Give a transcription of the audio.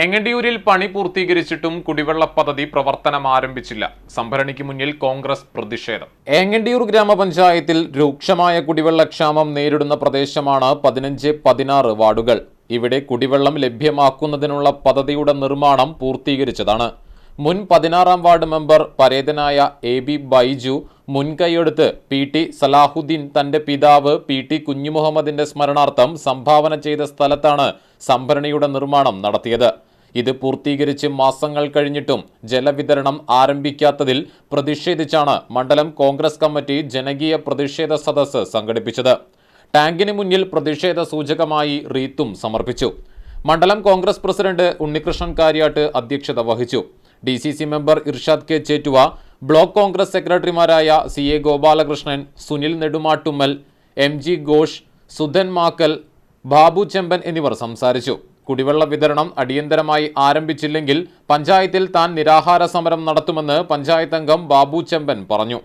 ഏങ്ങണ്ടിയൂരിൽ പണി പൂർത്തീകരിച്ചിട്ടും കുടിവെള്ള പദ്ധതി പ്രവർത്തനം ആരംഭിച്ചില്ല. സംഭരണിക്ക് മുന്നിൽ കോൺഗ്രസ് പ്രതിഷേധം. ഏങ്ങണ്ടിയൂർ ഗ്രാമപഞ്ചായത്തിൽ രൂക്ഷമായ കുടിവെള്ളക്ഷാമം നേരിടുന്ന പ്രദേശമാണ് പതിനഞ്ച് പതിനാറ് വാർഡുകൾ. ഇവിടെ കുടിവെള്ളം ലഭ്യമാക്കുന്നതിനുള്ള പദ്ധതിയുടെ നിർമ്മാണം പൂർത്തീകരിച്ചതാണ്. മുൻ പതിനാറാം വാർഡ് മെമ്പർ പരേതനായ എ ബി ബൈജു മുൻകൈയെടുത്ത് പി ടി സലാഹുദ്ദീൻ തന്റെ പിതാവ് പി ടി കുഞ്ഞുമുഹമ്മദിന്റെ സ്മരണാർത്ഥം സംഭാവന ചെയ്ത സ്ഥലത്താണ് സംഭരണിയുടെ നിർമ്മാണം നടത്തിയത്. ഇത് പൂർത്തീകരിച്ച് മാസങ്ങൾ കഴിഞ്ഞിട്ടും ജലവിതരണം ആരംഭിക്കാത്തതിൽ പ്രതിഷേധിച്ചാണ് മണ്ഡലം കോൺഗ്രസ് കമ്മിറ്റി ജനകീയ പ്രതിഷേധ സദസ്സ് സംഘടിപ്പിച്ചത്. ടാങ്കിന് മുന്നിൽ പ്രതിഷേധ സൂചകമായി റീത്തും സമർപ്പിച്ചു. മണ്ഡലം കോൺഗ്രസ് പ്രസിഡന്റ് ഉണ്ണികൃഷ്ണൻ കാര്യാട്ട് അധ്യക്ഷത വഹിച്ചു. D C C member Irshad K Chettuva block Congress സെക്രട്ടറിമാരായ C A Gopalakrishnan Sunil Nedumattummal M G Ghosh Sudhan Makkal Babu Chemban എന്നിവർ സംസാരിച്ചു. കുടിവെള്ള വിതരണം അടിയന്തരമായി ആരംഭിച്ചില്ലെങ്കിൽ പഞ്ചായത്തിൽ താൻ നിരാഹാര സമരം നടത്തുമെന്ന് പഞ്ചായത്ത് അംഗം ബാബു ചെമ്പൻ പറഞ്ഞു.